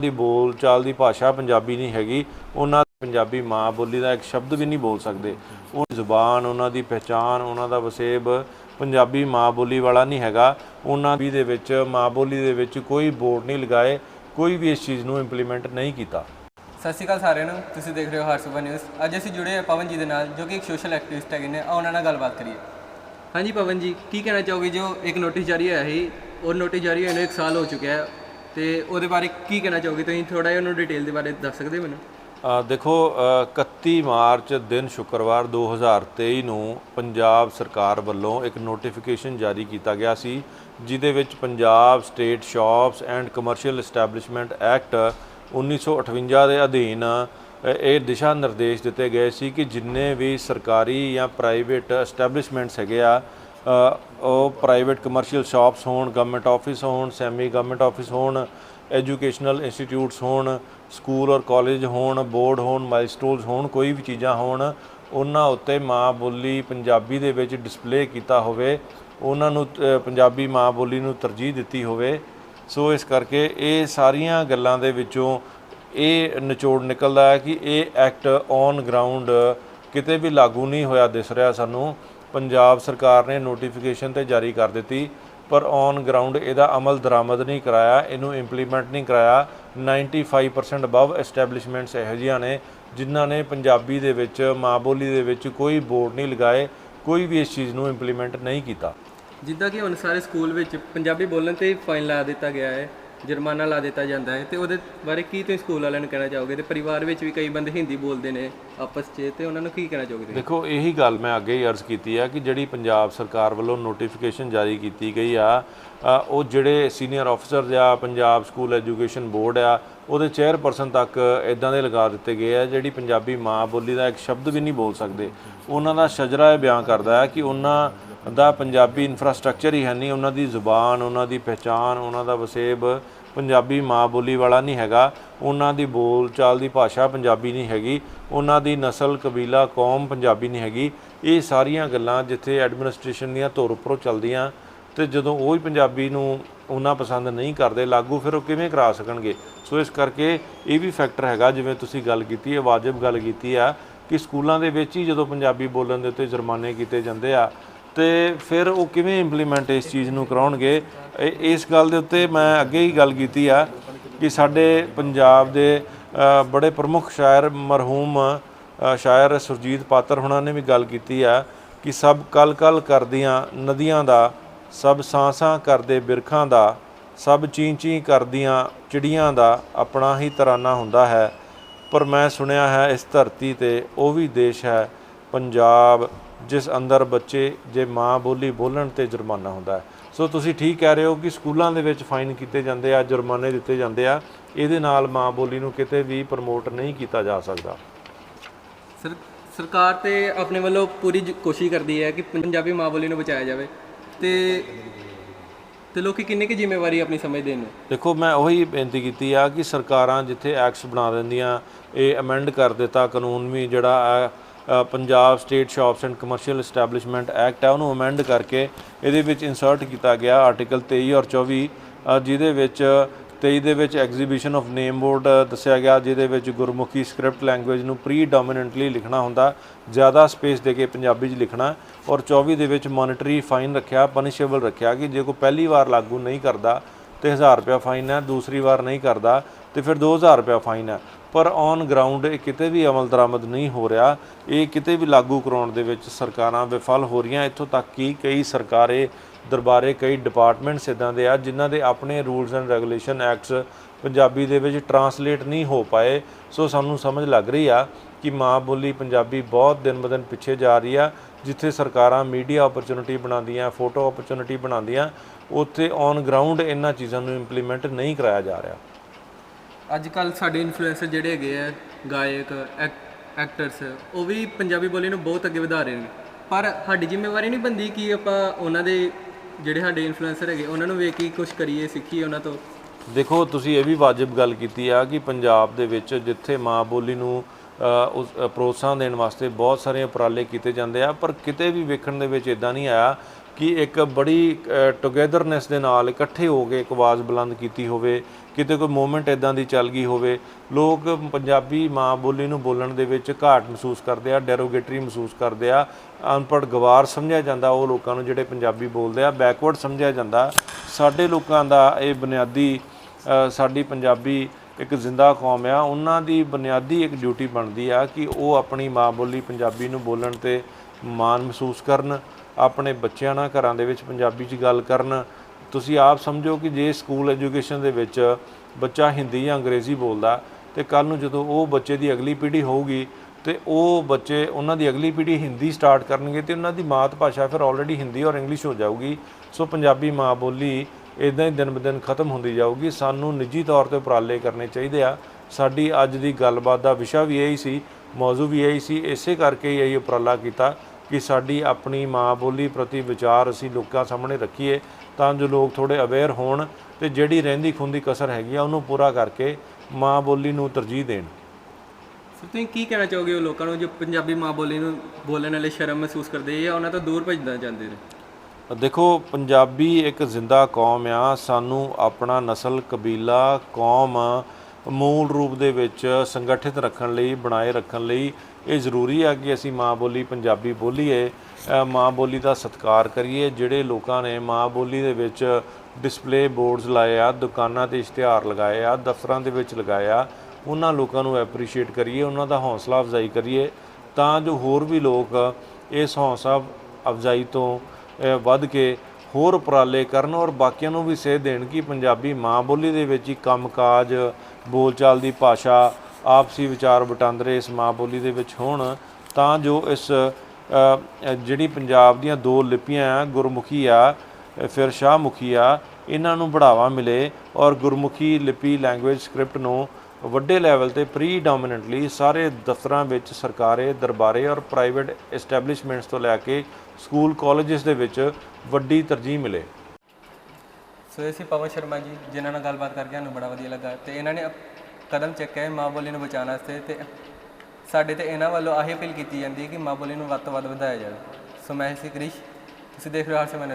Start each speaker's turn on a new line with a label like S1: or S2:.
S1: ਦੀ ਬੋਲ ਚਾਲ ਦੀ ਭਾਸ਼ਾ ਪੰਜਾਬੀ ਨਹੀਂ ਹੈਗੀ ਉਹਨਾਂ ਦੀ ਪੰਜਾਬੀ ਮਾਂ ਬੋਲੀ ਦਾ ਇੱਕ ਸ਼ਬਦ ਵੀ ਨਹੀਂ ਬੋਲ ਸਕਦੇ। ਉਹ ਜ਼ੁਬਾਨ ਉਹਨਾਂ ਦੀ ਪਹਿਚਾਨ ਉਹਨਾਂ ਦਾ ਵਸੇਬ ਪੰਜਾਬੀ ਮਾਂ ਬੋਲੀ ਵਾਲਾ ਨਹੀਂ ਹੈਗਾ। ਉਹਨਾਂ ਵੀ ਦੇ ਵਿੱਚ ਮਾਂ ਬੋਲੀ ਦੇ ਵਿੱਚ ਕੋਈ ਬੋਰਡ ਨਹੀਂ ਲਗਾਏ ਕੋਈ ਵੀ ਇਸ ਚੀਜ਼ ਨੂੰ ਇੰਪਲੀਮੈਂਟ ਨਹੀਂ ਕੀਤਾ।
S2: ਸਤਿ ਸ਼੍ਰੀ ਅਕਾਲ ਸਾਰਿਆਂ ਨੂੰ ਤੁਸੀਂ ਦੇਖ ਰਹੇ ਹੋ ਹਰਸੂਬਾ ਨਿਊਜ਼ ਅੱਜ ਅਸੀਂ ਜੁੜੇ ਹਾਂ ਪਵਨ ਜੀ ਦੇ ਨਾਲ ਜੋ ਕਿ ਇੱਕ ਸੋਸ਼ਲ ਐਕਟਿਵਿਸਟ ਹੈਗੇ ਨੇ। ਆਓ ਉਹਨਾਂ ਨਾਲ ਗੱਲਬਾਤ ਕਰੀਏ। ਹਾਂਜੀ ਪਵਨ ਜੀ ਕੀ ਕਹਿਣਾ ਚਾਹੋਗੇ? ਜੋ ਇੱਕ ਨੋਟਿਸ ਜਾਰੀ ਹੋਇਆ ਸੀ ਉਹ ਨੋਟਿਸ ਜਾਰੀ ਹੋਏ ਨੂੰ ਇੱਕ ਸਾਲ ਹੋ ਚੁੱਕਿਆ ਹੈ। ਤੇ ਉਹਦੇ ਬਾਰੇ ਕੀ ਕਹਿਣਾ ਚਾਹੋਗੇ? ਤੁਸੀਂ ਥੋੜਾ ਜਿਹਾ ਉਹਨੂੰ ਡਿਟੇਲ ਦੇ ਬਾਰੇ ਦੱਸ ਸਕਦੇ ਹੋ ਮੈਨੂੰ?
S1: ਦੇਖੋ ਅ, 31 ਮਾਰਚ ਦਿਨ ਸ਼ੁੱਕਰਵਾਰ 2023 ਨੂੰ ਪੰਜਾਬ ਸਰਕਾਰ ਵੱਲੋਂ ਇੱਕ ਨੋਟੀਫਿਕੇਸ਼ਨ ਜਾਰੀ ਕੀਤਾ ਗਿਆ ਸੀ ਜਿਹਦੇ ਵਿੱਚ Punjab state shops and commercial establishment act 1958 ਦੇ ਅਧੀਨ ਇਹ ਦਿਸ਼ਾ ਨਿਰਦੇਸ਼ ਦਿੱਤੇ ਗਏ ਸੀ ਕਿ ਜਿੰਨੇ ਵੀ ਸਰਕਾਰੀ ਜਾਂ ਪ੍ਰਾਈਵੇਟ ਐਸਟੈਬਲਿਸ਼ਮੈਂਟਸ ਹੈਗੇ ਆ ਉਹ ਪ੍ਰਾਈਵੇਟ ਕਮਰਸ਼ੀਅਲ ਸ਼ਾਪਸ ਹੋਣ ਗਵਰਨਮੈਂਟ ਆਫਿਸ ਹੋਣ ਸੈਮੀ ਗਵਰਨਮੈਂਟ ਆਫਿਸ ਹੋਣ ਐਜੂਕੇਸ਼ਨਲ ਇੰਸਟੀਚਿਊਟਸ ਹੋਣ ਸਕੂਲ ਔਰ ਕਾਲਜ ਹੋਣ ਬੋਰਡ ਹੋਣ ਮਾਈਲਸਟੋਨਸ ਹੋਣ, ਕੋਈ ਵੀ ਚੀਜ਼ਾਂ ਹੋਣ, ਉਹਨਾਂ ਉੱਤੇ ਮਾਂ ਬੋਲੀ ਪੰਜਾਬੀ ਦੇ ਵਿੱਚ ਡਿਸਪਲੇ ਕੀਤਾ ਹੋਵੇ, ਉਹਨਾਂ ਨੂੰ ਪੰਜਾਬੀ ਮਾਂ ਬੋਲੀ ਨੂੰ ਤਰਜੀਹ ਦਿੱਤੀ ਹੋਵੇ। ਸੋ ਇਸ ਕਰਕੇ ਇਹ ਸਾਰੀਆਂ ਗੱਲਾਂ ਦੇ ਵਿੱਚੋਂ ਇਹ ਨਿਚੋੜ ਨਿਕਲਦਾ ਹੈ ਕਿ ਇਹ ਐਕਟ ਔਨ ਗਰਾਊਂਡ ਕਿਤੇ ਵੀ ਲਾਗੂ ਨਹੀਂ ਹੋਇਆ ਦਿਸ ਰਿਹਾ ਸਾਨੂੰ। ਪੰਜਾਬ ਸਰਕਾਰ ਨੇ ਨੋਟੀਫਿਕੇਸ਼ਨ ਤੇ ਜਾਰੀ ਕਰ ਦਿੱਤੀ, ਪਰ ਔਨ ਗਰਾਊਂਡ ਇਹਦਾ ਅਮਲ ਦਰਾਮਦ ਨਹੀਂ ਕਰਾਇਆ, ਇਹਨੂੰ ਇੰਪਲੀਮੈਂਟ ਨਹੀਂ ਕਰਾਇਆ। 95% ਅਬਵ ਐਸਟੈਬਲਿਸ਼ਮੈਂਟਸ ਇਹੋ ਜਿਹੀਆਂ ਨੇ, ਜਿਨ੍ਹਾਂ ਨੇ ਪੰਜਾਬੀ ਦੇ ਵਿੱਚ, ਮਾਂ ਬੋਲੀ ਦੇ ਵਿੱਚ ਕੋਈ ਬੋਰਡ ਨਹੀਂ ਲਗਾਏ, ਕੋਈ ਵੀ ਇਸ ਚੀਜ਼ ਨੂੰ ਇੰਪਲੀਮੈਂਟ ਨਹੀਂ ਕੀਤਾ।
S2: ਜਿੱਦਾਂ ਕਿ ਹੁਣ ਸਾਰੇ ਸਕੂਲ ਵਿੱਚ ਪੰਜਾਬੀ ਬੋਲਣ ਤੇ ਫਾਈਨ ਲਾ ਦਿੱਤਾ ਗਿਆ ਹੈ। ਜੁਰਮਾਨਾ ਲਾ ਦਿੱਤਾ ਜਾਂਦਾ ਹੈ ਤੇ ਉਹਦੇ ਬਾਰੇ ਕੀ ਤੁਸੀਂ ਸਕੂਲ ਵਾਲਿਆਂ ਨੂੰ ਕਹਿਣਾ ਚਾਹੋਗੇ? ਤੇ ਪਰਿਵਾਰ ਵਿੱਚ ਵੀ ਕਈ ਬੰਦੇ ਹਿੰਦੀ ਬੋਲਦੇ ਨੇ ਆਪਸ 'ਚ ਤੇ ਉਹਨਾਂ ਨੂੰ ਕੀ ਕਹਿਣਾ ਚਾਹੋਗੇ ਤੁਸੀਂ?
S1: ਦੇਖੋ, ਇਹੀ ਗੱਲ ਮੈਂ ਅੱਗੇ ਹੀ ਅਰਜ਼ ਕੀਤੀ ਆ ਕਿ ਜਿਹੜੀ ਪੰਜਾਬ ਸਰਕਾਰ ਵੱਲੋਂ ਨੋਟੀਫਿਕੇਸ਼ਨ ਜਾਰੀ ਕੀਤੀ ਗਈ ਆ ਉਹ ਜਿਹੜੇ ਸੀਨੀਅਰ ਅਫਸਰ ਜਾਂ ਪੰਜਾਬ ਸਕੂਲ ਐਜੂਕੇਸ਼ਨ ਬੋਰਡ ਆ, ਉਹਦੇ ਚੇਅਰਪਰਸਨ ਤੱਕ ਇਦਾਂ ਦੇ ਲਗਾ ਦਿੱਤੇ ਗਏ ਆ ਜਿਹੜੀ ਪੰਜਾਬੀ ਮਾਂ ਬੋਲੀ ਦਾ ਇੱਕ ਸ਼ਬਦ ਵੀ ਨਹੀਂ ਬੋਲ ਸਕਦੇ। ਉਹਨਾਂ ਦਾ ਸ਼ਜਰਾ ਇਹ ਬਿਆਨ ਕਰਦਾ ਹੈ ਕਿ ਉਹਨਾਂ ਦਾ ਪੰਜਾਬੀ ਇਨਫਰਾਸਟ੍ਰਕਚਰ ਹੀ ਹੈ ਨਹੀਂ, ਉਹਨਾਂ ਦੀ ਜ਼ੁਬਾਨ, ਉਹਨਾਂ ਦੀ ਪਹਿਚਾਨ ਉਹਨਾਂ ਦਾ ਵਸੇਬ ਪੰਜਾਬੀ ਮਾਂ ਬੋਲੀ ਵਾਲਾ ਨਹੀਂ ਹੈਗਾ। ਉਹਨਾਂ ਦੀ ਬੋਲਚਾਲ ਦੀ ਭਾਸ਼ਾ ਪੰਜਾਬੀ ਨਹੀਂ ਹੈਗੀ। ਉਹਨਾਂ ਦੀ ਨਸਲ, ਕਬੀਲਾ, ਕੌਮ ਪੰਜਾਬੀ ਨਹੀਂ ਹੈਗੀ। ਇਹ ਸਾਰੀਆਂ ਗੱਲਾਂ ਜਿੱਥੇ ਐਡਮਿਨਿਸਟ੍ਰੇਸ਼ਨ ਦੀਆਂ ਧੁਰ ਉੱਪਰੋਂ ਚੱਲਦੀਆਂ ਤੇ ਜਦੋਂ ਉਹ ਹੀ ਪੰਜਾਬੀ ਨੂੰ ਉਹਨਾਂ ਪਸੰਦ ਨਹੀਂ ਕਰਦੇ, ਲਾਗੂ ਫਿਰ ਉਹ ਕਿਵੇਂ ਕਰਾ ਸਕਣਗੇ? ਸੋ ਇਸ ਕਰਕੇ ਇਹ ਵੀ ਫੈਕਟਰ ਹੈਗਾ, ਜਿਵੇਂ ਤੁਸੀਂ ਗੱਲ ਕੀਤੀ ਹੈ ਵਾਜਬ ਗੱਲ ਕੀਤੀ ਆ ਕਿ ਸਕੂਲਾਂ ਦੇ ਵਿੱਚ ਹੀ ਜਦੋਂ ਪੰਜਾਬੀ ਬੋਲਣ ਦੇ ਉੱਤੇ ਜੁਰਮਾਨੇ ਕੀਤੇ ਜਾਂਦੇ ਆ ਤੇ ਫਿਰ ਉਹ ਕਿਵੇਂ ਇੰਪਲੀਮੈਂਟ ਇਸ ਚੀਜ਼ ਨੂੰ ਕਰਾਉਣਗੇ? ਇਹ- ਇਸ ਗੱਲ ਦੇ ਉੱਤੇ ਮੈਂ ਅੱਗੇ ਹੀ ਗੱਲ ਕੀਤੀ ਆ ਕਿ ਸਾਡੇ ਪੰਜਾਬ ਦੇ ਬੜੇ ਪ੍ਰਮੁੱਖ ਸ਼ਾਇਰ ਮਰਹੂਮ ਸ਼ਾਇਰ ਸੁਰਜੀਤ ਪਾਤਰ ਹੁਣਾਂ ਨੇ ਵੀ ਗੱਲ ਕੀਤੀ ਆ ਕਿ ਸਭ ਕਲ ਕਲ ਕਰਦੀਆਂ ਨਦੀਆਂ ਦਾ, ਸਭ ਸਾਂ-ਸਾਂ ਕਰਦੇ ਬਿਰਖਾਂ ਦਾ, ਸਭ ਚੀਂ ਚੀਂ ਕਰਦੀਆਂ ਚਿੜੀਆਂ ਦਾ ਆਪਣਾ ਹੀ ਤਰਾਨਾ ਹੁੰਦਾ ਹੈ। ਪਰ ਮੈਂ ਸੁਣਿਆ ਹੈ ਇਸ ਧਰਤੀ ਤੇ ਉਹ ਵੀ ਦੇਸ਼ ਹੈ ਪੰਜਾਬ ਜਿਸ ਅੰਦਰ ਬੱਚੇ ਜੇ ਮਾਂ ਬੋਲੀ ਬੋਲਣ ਤੇ ਜੁਰਮਾਨਾ ਹੁੰਦਾ ਹੈ। ਸੋ ਤੁਸੀਂ ਠੀਕ ਕਹਿ ਰਹੇ ਹੋ ਕਿ ਸਕੂਲਾਂ ਦੇ ਵਿੱਚ ਫਾਈਨ ਕੀਤੇ ਜਾਂਦੇ ਆ ਜੁਰਮਾਨੇ ਦਿੱਤੇ ਜਾਂਦੇ ਆ। ਇਹਦੇ ਨਾਲ ਮਾਂ ਬੋਲੀ ਨੂੰ ਕਿਤੇ ਵੀ ਪ੍ਰਮੋਟ ਨਹੀਂ ਕੀਤਾ ਜਾ ਸਕਦਾ।
S2: ਸਰ ਸਰਕਾਰ ਤੇ ਆਪਣੇ ਵੱਲੋਂ ਪੂਰੀ ਜ- ਕੋਸ਼ਿਸ਼ ਕਰਦੀ ਹੈ ਕਿ ਪੰਜਾਬੀ ਮਾਂ ਬੋਲੀ ਨੂੰ ਬਚਾਇਆ ਜਾਵੇ। ਤੇ ਤੇ ਲੋਕੀ ਕਿੰਨੀ ਕੁ ਜ਼ਿੰਮੇਵਾਰੀ ਆਪਣੀ ਸਮਝਦੇ ਨੇ?
S1: ਦੇਖੋ ਮੈਂ ਉਹੀ ਬੇਨਤੀ ਕੀਤੀ ਆ ਕਿ ਸਰਕਾਰਾਂ ਜਿੱਥੇ ਐਕਟਸ ਬਣਾ ਦਿੰਦੀਆਂ ਇਹ ਅਮੈਂਡ ਕਰ ਦਿੱਤਾ ਕਾਨੂੰਨ ਵੀ ਜਿਹੜਾ ਅ, Punjab state shops and commercial establishment act ਹੈ। ਉਹਨੂੰ ਅਮੈਂਡ ਕਰਕੇ ਇਹਦੇ ਵਿੱਚ ਇਨਸਰਟ ਕੀਤਾ ਗਿਆ ਆਰਟੀਕਲ 23 ਔਰ 24 ਜਿਹਦੇ ਵਿੱਚ 23 ਦੇ ਵਿੱਚ ਐਗਜ਼ੀਬਿਸ਼ਨ ਆਫ ਨੇਮ ਬੋਰਡ ਦੱਸਿਆ ਗਿਆ, ਜਿਹਦੇ ਵਿੱਚ ਗੁਰਮੁਖੀ ਸਕ੍ਰਿਪਟ ਲੈਂਗੁਏਜ ਨੂੰ ਪ੍ਰੀਡੋਮੀਨੈਂਟਲੀ ਲਿਖਣਾ ਹੁੰਦਾ, ਜ਼ਿਆਦਾ ਸਪੇਸ ਦੇ ਕੇ ਪੰਜਾਬੀ 'ਚ ਲਿਖਣਾ, ਔਰ 24 ਦੇ ਵਿੱਚ ਮੋਨਿਟਰੀ ਫਾਈਨ ਰੱਖਿਆ ਪਨਿਸ਼ੇਬਲ ਰੱਖਿਆ, ਕਿ ਜੇ ਕੋਈ ਪਹਿਲੀ ਵਾਰ ਲਾਗੂ ਨਹੀਂ ਕਰਦਾ ਤੇ 1000 ਰੁਪਿਆ ਫਾਈਨ ਹੈ, ਦੂਸਰੀ ਵਾਰ ਨਹੀਂ ਕਰਦਾ ਤੇ ਫਿਰ 2000 ਰੁਪਿਆ ਫਾਈਨ ਹੈ। ਪਰ ਔਨ ਗਰਾਊਂਡ ਇਹ ਕਿਤੇ ਵੀ ਅਮਲ ਦਰਾਮਦ ਨਹੀਂ ਹੋ ਰਿਹਾ। ਇਹ ਕਿਤੇ ਵੀ ਲਾਗੂ ਕਰਾਉਣ ਦੇ ਵਿੱਚ ਸਰਕਾਰਾਂ ਵਿਫਲ ਹੋ ਰਹੀਆਂ। ਇੱਥੋਂ ਤੱਕ ਕਿ ਕਈ ਸਰਕਾਰੇ ਦਰਬਾਰੇ, ਕਈ ਡਿਪਾਰਟਮੈਂਟਸ ਇਦਾਂ ਦੇ ਆ ਜਿਨ੍ਹਾਂ ਦੇ ਆਪਣੇ rules and regulation acts Punjabi ਦੇ ਵਿੱਚ ਟਰਾਂਸਲੇਟ ਨਹੀਂ ਹੋ ਪਾਏ। ਸੋ ਸਾਨੂੰ ਸਮਝ ਲੱਗ ਰਹੀ ਆ ਕਿ ਮਾਂ ਬੋਲੀ ਪੰਜਾਬੀ ਬਹੁਤ ਦਿਨ ਬ ਦਿਨ ਪਿੱਛੇ ਜਾ ਰਹੀ ਆ। ਜਿੱਥੇ ਸਰਕਾਰਾਂ ਮੀਡੀਆ ਓਪਰਚੁਨਿਟੀ ਬਣਾਉਂਦੀਆਂ ਫੋਟੋ ਓਪਰਚੁਨਿਟੀ ਬਣਾਉਂਦੀਆਂ ਉੱਥੇ ਔਨ ਗਰਾਊਂਡ ਇਹਨਾਂ ਚੀਜ਼ਾਂ ਨੂੰ ਇੰਪਲੀਮੈਂਟ ਨਹੀਂ ਕਰਾਇਆ ਜਾ ਰਿਹਾ।
S2: ਅੱਜ ਕੱਲ ਸਾਡੇ ਇਨਫਲੂਐਂਸਰ ਜਿਹੜੇ ਹੈਗੇ ਆ ਗਾਇਕ ਐਕਟਰਸ ਉਹ ਵੀ ਪੰਜਾਬੀ ਬੋਲੀ ਨੂੰ ਬਹੁਤ ਅੱਗੇ ਵਧਾ ਰਹੇ ਨੇ। ਪਰ ਸਾਡੀ ਜ਼ਿੰਮੇਵਾਰੀ ਨਹੀਂ ਬੰਦੀ ਕਿ ਆਪਾਂ ਉਹਨਾਂ ਦੇ ਜਿਹੜੇ ਸਾਡੇ ਇਨਫਲੂਐਂਸਰ ਹੈਗੇ ਉਹਨਾਂ ਨੂੰ ਵੇਖ ਕੇ ਕੁਝ ਕਰੀਏ ਸਿੱਖੀਏ ਉਹਨਾਂ ਤੋਂ।
S1: ਦੇਖੋ ਤੁਸੀਂ ਇਹ ਵੀ ਵਾਜਬ ਗੱਲ ਕੀਤੀ ਆ ਕਿ ਪੰਜਾਬ ਦੇ ਵਿੱਚ ਜਿੱਥੇ ਮਾਂ ਬੋਲੀ ਨੂੰ ਉਸ ਪ੍ਰੋਤਸਾਹਨ ਦੇਣ ਵਾਸਤੇ ਬਹੁਤ ਸਾਰੇ ਉਪਰਾਲੇ ਕੀਤੇ ਜਾਂਦੇ ਆ, ਪਰ ਕਿਤੇ ਵੀ ਵੇਖਣ ਦੇ ਵਿੱਚ ਇਦਾਂ ਨਹੀਂ ਆਇਆ ਕਿ ਇੱਕ ਬੜੀ ਟੁਗੇਦਰਨੈਸ ਦੇ ਨਾਲ ਇਕੱਠੇ ਹੋ ਕੇ ਇੱਕ ਆਵਾਜ਼ ਬੁਲੰਦ ਕੀਤੀ ਹੋਵੇ, ਕਿਤੇ ਕੋਈ ਮੂਵਮੈਂਟ ਇਦਾਂ ਦੀ ਚੱਲ ਗਈ ਹੋਵੇ। ਲੋਕ ਪੰਜਾਬੀ ਮਾਂ ਬੋਲੀ ਨੂੰ ਬੋਲਣ ਦੇ ਵਿੱਚ ਘਾਟ ਮਹਿਸੂਸ ਕਰਦੇ ਆ ਡੈਰੋਗੇਟਰੀ ਮਹਿਸੂਸ ਕਰਦੇ ਆ। ਅਨਪੜ੍ਹ ਗਵਾਰ ਸਮਝਿਆ ਜਾਂਦਾ, ਉਹ ਲੋਕਾਂ ਨੂੰ ਜਿਹੜੇ ਪੰਜਾਬੀ ਬੋਲਦੇ ਆ ਬੈਕਵਰਡ ਸਮਝਿਆ ਜਾਂਦਾ। ਸਾਡੇ ਲੋਕਾਂ ਦਾ ਇਹ ਬੁਨਿਆਦੀ ਸਾਡੀ ਪੰਜਾਬੀ ਇੱਕ ਜ਼ਿੰਦਾ ਕੌਮ ਆ, ਉਹਨਾਂ ਦੀ ਬੁਨਿਆਦੀ ਇੱਕ ਡਿਊਟੀ ਬਣਦੀ ਆ ਕਿ ਉਹ ਆਪਣੀ ਮਾਂ ਬੋਲੀ ਪੰਜਾਬੀ ਨੂੰ ਬੋਲਣ ਤੇ ਮਾਣ ਮਹਿਸੂਸ ਕਰਨ, ਆਪਣੇ ਬੱਚਿਆਂ ਨਾਲ ਘਰਾਂ ਦੇ ਵਿੱਚ ਪੰਜਾਬੀ 'ਚ ਗੱਲ ਕਰਨ। ਤੁਸੀਂ ਆਪ ਸਮਝੋ ਕਿ ਜੇ ਸਕੂਲ ਐਜੂਕੇਸ਼ਨ ਦੇ ਵਿੱਚ ਬੱਚਾ ਹਿੰਦੀ ਜਾਂ ਅੰਗਰੇਜ਼ੀ ਬੋਲਦਾ, ਤੇ ਕੱਲ ਨੂੰ ਜਦੋਂ ਉਹ ਬੱਚੇ ਦੀ ਅਗਲੀ ਪੀੜ੍ਹੀ ਹੋਊਗੀ, ਤੇ ਉਹ ਬੱਚੇ, ਉਹਨਾਂ ਦੀ ਅਗਲੀ ਪੀੜ੍ਹੀ ਹਿੰਦੀ ਸਟਾਰਟ ਕਰਨਗੇ ਤੇ ਉਹਨਾਂ ਦੀ ਮਾਤ ਭਾਸ਼ਾ ਫਿਰ ਆਲਰੇਡੀ ਹਿੰਦੀ ਔਰ ਇੰਗਲਿਸ਼ ਹੋ ਜਾਊਗੀ। ਸੋ ਪੰਜਾਬੀ ਮਾਂ ਬੋਲੀ ਇਦਾਂ ਹੀ ਦਿਨ ਬ ਦਿਨ ਖਤਮ ਹੁੰਦੀ ਜਾਊਗੀ। ਸਾਨੂੰ ਨਿੱਜੀ ਤੌਰ ਤੇ ਉਪਰਾਲੇ ਕਰਨੇ ਚਾਹੀਦੇ ਆ। ਸਾਡੀ ਅੱਜ ਦੀ ਗੱਲਬਾਤ ਦਾ ਵਿਸ਼ਾ ਵੀ ਇਹੀ ਸੀ, ਮੌਜੂ ਵੀ ਇਹੀ ਸੀ। ਇਸੇ ਕਰਕੇ ਹੀ ਇਹ ਉਪਰਾਲਾ ਕੀਤਾ ਕਿ ਸਾਡੀ ਆਪਣੀ ਮਾਂ ਬੋਲੀ ਪ੍ਰਤੀ ਵਿਚਾਰ ਅਸੀਂ ਲੋਕਾਂ ਸਾਹਮਣੇ ਰੱਖੀਏ, ਤਾਂ ਜੋ ਲੋਕ ਥੋੜੇ ਅਵੇਅਰ ਹੋਣ ਤੇ ਜਿਹੜੀ ਰਹਿੰਦੀ ਖੁੰਦੀ ਕਸਰ ਹੈਗੀ ਆ ਉਹਨੂੰ ਪੂਰਾ ਕਰਕੇ ਮਾਂ ਬੋਲੀ ਨੂੰ ਤਰਜੀਹ ਦੇਣ।
S2: ਸੋ ਤੁਸੀਂ ਕੀ ਕਹਿਣਾ ਚਾਹੋਗੇ ਉਹ ਲੋਕਾਂ ਨੂੰ ਜੋ ਪੰਜਾਬੀ ਮਾਂ ਬੋਲੀ ਨੂੰ ਬੋਲਣ ਵਾਲੇ ਸ਼ਰਮ ਮਹਿਸੂਸ ਕਰਦੇ ਆ ਉਹਨਾਂ ਤੋਂ ਦੂਰ ਭੱਜਣਾ ਚਾਹੁੰਦੇ ਨੇ?
S1: ਦੇਖੋ, ਪੰਜਾਬੀ ਇੱਕ ਜ਼ਿੰਦਾ ਕੌਮ ਆ। ਸਾਨੂੰ ਆਪਣਾ ਨਸਲ, ਕਬੀਲਾ, ਕੌਮ ਮੂਲ ਰੂਪ ਦੇ ਵਿੱਚ ਸੰਗਠਿਤ ਰੱਖਣ ਲਈ, ਬਣਾਏ ਰੱਖਣ ਲਈ ਇਹ ਜ਼ਰੂਰੀ ਆ ਕਿ ਅਸੀਂ ਮਾਂ ਬੋਲੀ ਪੰਜਾਬੀ ਬੋਲੀਏ। ਮਾਂ ਬੋਲੀ ਦਾ ਸਤਿਕਾਰ ਕਰੀਏ। ਜਿਹੜੇ ਲੋਕਾਂ ਨੇ ਮਾਂ ਬੋਲੀ ਦੇ ਵਿੱਚ ਡਿਸਪਲੇ ਬੋਰਡਸ ਲਾਏ ਆ, ਦੁਕਾਨਾਂ ਤੇ ਇਸ਼ਤਿਹਾਰ ਲਗਾਏ ਆ, ਦਫ਼ਤਰਾਂ ਦੇ ਵਿੱਚ ਲਗਾਏ ਆ, ਉਹਨਾਂ ਲੋਕਾਂ ਨੂੰ ਐਪਰੀਸ਼ੀਏਟ ਕਰੀਏ, ਉਹਨਾਂ ਦਾ ਹੌਸਲਾ ਅਫਜ਼ਾਈ ਕਰੀਏ। ਤਾਂ ਜੋ ਹੋਰ ਵੀ ਲੋਕ ਇਸ ਹੌਸਲਾ ਅਫਜ਼ਾਈ ਤੋਂ ਵੱਧ ਕੇ ਹੋਰ ਉਪਰਾਲੇ ਕਰਨ ਔਰ ਬਾਕੀਆਂ ਨੂੰ ਵੀ ਸੇਧ ਦੇਣ ਕਿ ਪੰਜਾਬੀ ਮਾਂ ਬੋਲੀ ਦੇ ਵਿੱਚ ਹੀ ਕੰਮਕਾਜ, ਬੋਲਚਾਲ ਦੀ ਭਾਸ਼ਾ, ਆਪਸੀ ਵਿਚਾਰ ਵਟਾਂਦਰੇ ਇਸ ਮਾਂ ਬੋਲੀ ਦੇ ਵਿੱਚ ਹੋਣ, ਤਾਂ ਜੋ ਇਸ ਜਿਹੜੀ ਪੰਜਾਬ ਦੀਆਂ ਦੋ ਲਿਪੀਆਂ ਆ, ਗੁਰਮੁਖੀ ਆ, ਫਿਰ ਸ਼ਾਹਮੁਖੀ ਆ, ਇਹਨਾਂ ਨੂੰ ਬੜਾਵਾ ਮਿਲੇ ਔਰ ਗੁਰਮੁਖੀ ਲਿਪੀ ਲੈਂਗੁਏਜ ਸਕ੍ਰਿਪਟ ਨੂੰ ਵੱਡੇ ਲੈਵਲ ਤੇ ਪ੍ਰੀਡੋਮੀਨੈਂਟਲੀ ਸਾਰੇ ਦਫ਼ਤਰਾਂ ਵਿੱਚ ਸਰਕਾਰੇ, ਦਰਬਾਰੇ ਔਰ ਪ੍ਰਾਈਵੇਟ ਐਸਟੈਬਲਿਸ਼ਮੈਂਟਸ ਤੋਂ ਲੈ ਕੇ ਸਕੂਲ ਕਾਲਜਸ ਦੇ ਵਿੱਚ ਵੱਡੀ ਤਰਜੀਹ ਮਿਲੇ।
S2: ਸੋ ਇਹ ਸੀ ਪਵਨ ਸ਼ਰਮਾ ਜੀ, ਜਿਨ੍ਹਾਂ ਨਾਲ ਗੱਲਬਾਤ ਕਰਕੇ ਸਾਨੂੰ ਬੜਾ ਵਧੀਆ ਲੱਗਾ ਤੇ ਇਹਨਾਂ ਨੇ ਕਦਮ ਚੱਕਿਆ ਹੈ ਮਾਂ ਬੋਲੀ ਨੂੰ ਬਚਾਉਣ ਵਾਸਤੇ ਤੇ ਸਾਡੇ ਤੇ ਇਹਨਾਂ ਵੱਲੋਂ ਆਹੀ ਅਪੀਲ ਕੀਤੀ ਜਾਂਦੀ ਹੈ ਕਿ ਮਾਂ ਬੋਲੀ ਨੂੰ ਵੱਧ ਤੋਂ ਵੱਧ ਵਧਾਇਆ ਜਾਵੇ। ਸੋ ਮੈਂ ਸੀ ਕ੍ਰਿਸ਼, ਤੁਸੀਂ ਦੇਖ ਰਹੇ ਹੋ ਹਰ ਸਮੇਂ